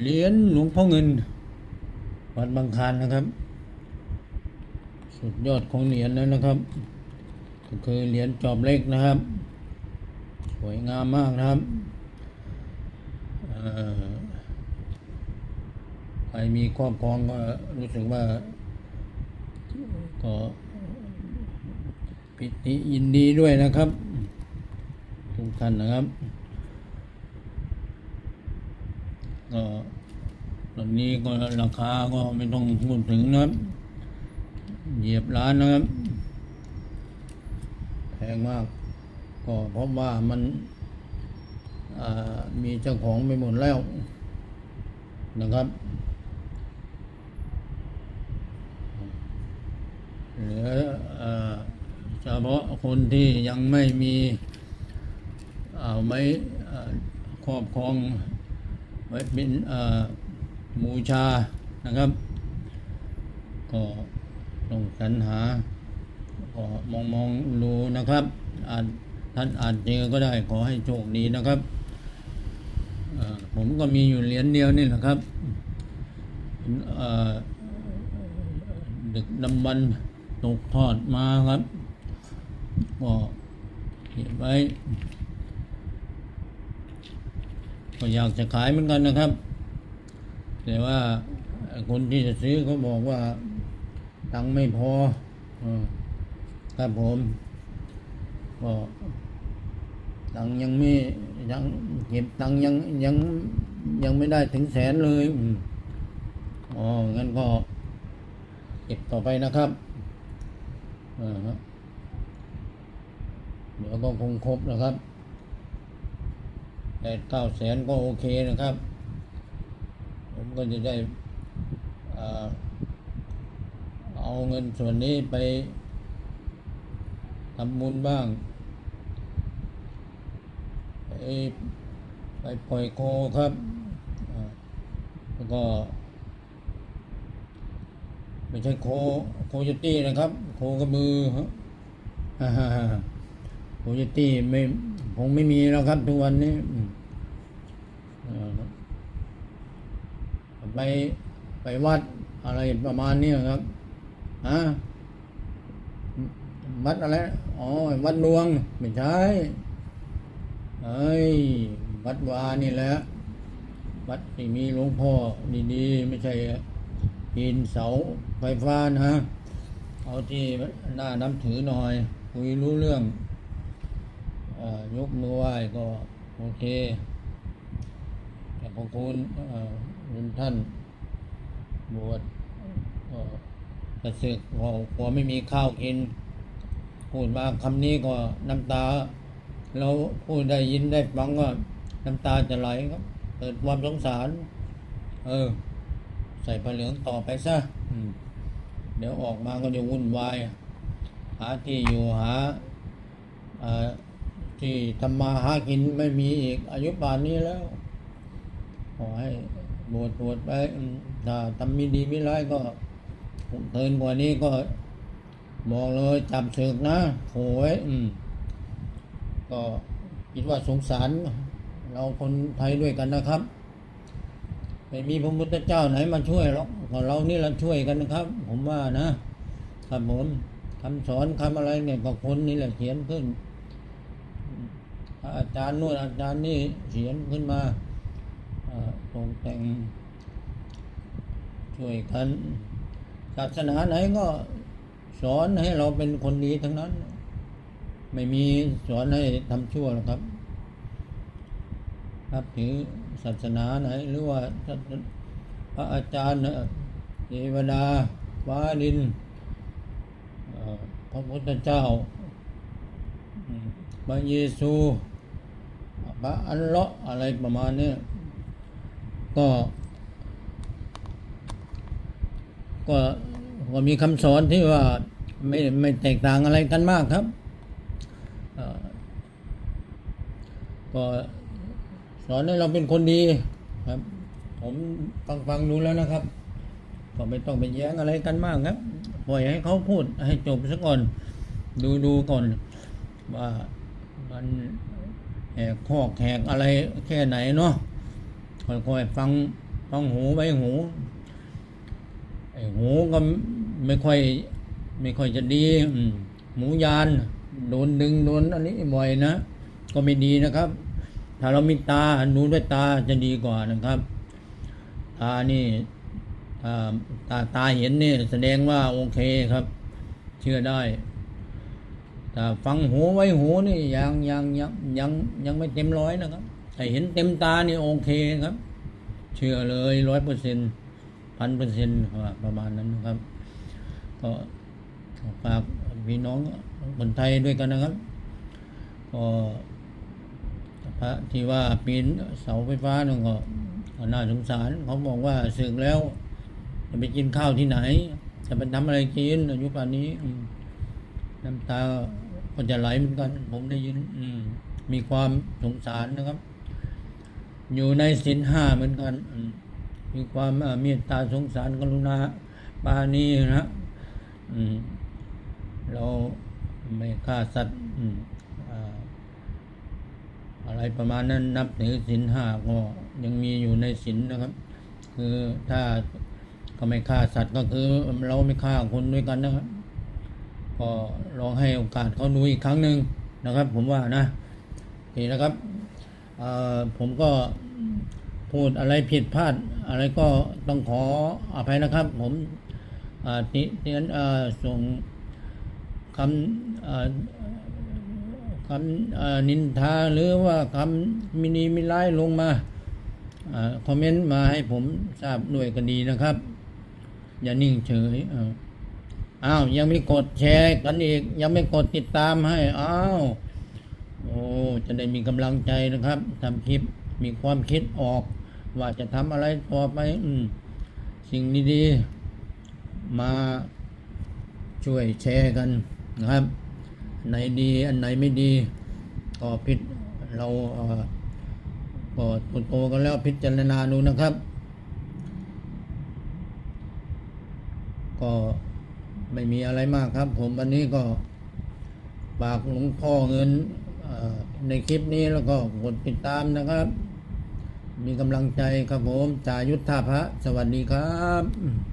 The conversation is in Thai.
เหรียญหลวงพ่อเงิน วัดบางคานนะครับ สุดยอดของเหรียญแล้วนะครับ ก็คือเหรียญจอบเล็กนะครับ สวยงามมากนะครับใครมีครอบครองก็รู้สึกว่าก็ปิติยินดีด้วยนะครับ ทุกท่านนะครับ ก็ตอนนี้ก็ราคาก็ไม่ต้องพูดถึงนะครับ เหยียบล้านนะครับ แพงมาก ก็เพราะว่ามันมีเจ้าของไปหมดแล้วนะครับ เหลือเฉพาะคนที่ยังไม่มีเอาไว้ครอบครอง ไว้เป็นเอ่อบูชานะครับ ก็ต้องสรรหา ก็มองมองดูนะครับอาจท่านอาจเจอก็ได้ขอให้โชคดีนะครับผมก็มีอยู่เหรียญเดียวนี่แหละครับดึกดำบรรตกทอดมาครับ ก็เก็บไว้ ก็อยากจะขายเหมือนกันนะครับ แต่ว่าคนที่จะซื้อเขาบอกว่า ตังค์ไม่พอครับผมก็ตังค์ยังไม่ยังเก็บตังค์ยังยังยังไม่ได้ถึงแสนเลยอ๋องั้นก็เก็บต่อไปนะครับเออฮะเดี๋ยวก็คงครบนะครับ แปดเก้าแสนก็โอเคนะครับ ผมก็จะได้เอาเงินส่วนนี้ไปทำบุญบ้างไปไปปล่อยโคครับแล้วก็ ไม่ใช่โคโคโยตี้นะครับ โคกระบือฮะโคโยตี้ไม่ คงไม่มีแล้วครับทุกวันนี้ไปไปวัดอะไรประมาณนี้ครับฮะวัดอะไรอ๋อวัดดวงไม่ใช่เอ้ยวัดวานี่แหละวัดที่มีหลวงพ่อดีๆไม่ใช่ปีนเสาไฟฟ้านะเอาที่หน้าน้ำถือหน่อยคุยรู้เรื่อง ยกมือไหว้ก็โอเค แต่ขอบคุณคุณท่านบวชกระสึกพอกลัวไม่มีข้าวกิน พูดมาคำนี้ก็น้ำตาเราพูดได้ยินได้ฟังก็น้ำตาจะไหลครับเกิดความสงสาร เออ ใส่ผ้าเหลืองต่อไปซะเดี๋ยวออกมาก็จะวุ่นวาย หาที่อยู่หาอ่า ที่ทำมาหากินไม่มีอีก อายุป่านนี้แล้ว ขอให้บวชบวชไปถ้าทำม่ดีไม่ร้ายก็เกินกว่านี้ก็บอกเลยจับศึกนะโหยอืม ก็คิดว่าสงสาร เราคนไทยด้วยกันนะครับ ไม่มีพระพุทธเจ้าไหนมาช่วยหรอกเรานี่เราช่วยกันนะครับ ผมว่านะครับผมคำสอนคำอะไรเนี่ยก็คนนี่แหละเขียนขึ้น อาจารย์นู่นอาจารย์นี่เขียนขึ้นมาตรงแต่งช่วยกันศาสนาไหนก็สอนให้เราเป็นคนดีทั้งนั้น ไม่มีสอนให้ทำชั่วหรอกครับครับถือศาสนาไหนหรือว่าพระอาจารย์เอ่อเทวดาฟ้าดินพระพุทธเจ้าพระเยซู พระอัลเลาะอะไรประมาณนี้ก็ ก็ก็มีคำสอนที่ว่าไม่ไม่แตกต่างอะไรกันมากครับก็สอนให้เราเป็นคนดีครับ ผมฟังฟังดูแล้วนะครับ ก็ไม่ต้องไปแย้งอะไรกันมากครับปล่อยให้เขาพูดให้จบซะก่อน ดูดูก่อนว่ามัน แหกข้อแหกอะไรแค่ไหนเนาะค่อยๆฟังฟังหูไว้หูไอ้หูก็ไม่ค่อย ไม่ค่อยจะดีหมูยานโดนดึงโดนอันนี้บ่อยนะ ก็ไม่ดีนะครับ ถ้าเรามีตาดูด้วยตาจะดีกว่านะครับ ตานี่ตาตาเห็นนี่แสดงว่าโอเคครับ เชื่อได้ แต่ฟังหูไว้หูนี่ยังยังยังยังยังไม่เต็มร้อยนะครับแต่เห็นเต็มตานี่โอเคครับ เชื่อเลยร้อยเปอร์เซ็นต์พันเปอร์เซ็นต์ประมาณนั้นนะครับ ก็ฝากพี่น้องคนไทยด้วยกันนะครับ ก็พระที่ว่าปีนเสาไฟฟ้านั่นก็น่าสงสารเขาบอกว่าสึกแล้ว จะไปกินข้าวที่ไหน จะไปทำอะไรกินอายุป่านนี้น้ำตา ก็จะไหลเหมือนกัน ผมได้ยิน อืม มีความสงสารนะครับ อยู่ในศีลห้าเหมือนกันอืมมีความเอ่อเมตตาสงสารกรุณาปานีนะอืมเราไม่ฆ่าสัตว์อืมอ่าอะไรประมาณนั้นนับถือศีลห้าก็ยังมีอยู่ในศีลนะครับ คือถ้าก็ไม่ฆ่าสัตว์ก็คือ เราไม่ฆ่าคนด้วยกันนะครับ ก็ลองให้โอกาสเขาดูอีกครั้งหนึ่งนะครับ ผมว่านะนี่นะครับผมก็พูดอะไรผิดพลาด อะไรก็ต้องขออภัยนะครับ ผมอ่าติเตียนอ่าส่งคำคำนินทาหรือว่าคำมินีมิร้ายลงมาอคอมเมนต์มาให้ผมทราบด้วยก็ดีนะครับ อย่านิ่งเฉยเอ้าวยังไม่กดแชร์กันอีก ยังไม่กดติดตามให้อ้าวโอ้จะได้มีกำลังใจนะครับทำคลิปมีความคิดออก ว่าจะทำอะไรต่อไปอืมสิ่งดีๆ มาช่วยแชร์กันนะครับไหนดีอันไหนไม่ดีก็พิจเราเออก็โตกันแล้วพิจารณาดูนะครับ ก็ ไม่มีอะไรมากครับ ผมวันนี้ก็ฝากหลวงพ่อเงินในคลิปนี้แล้วก็กดติดตามนะครับ มีกำลังใจครับผม จายุทธาพระ สวัสดีครับ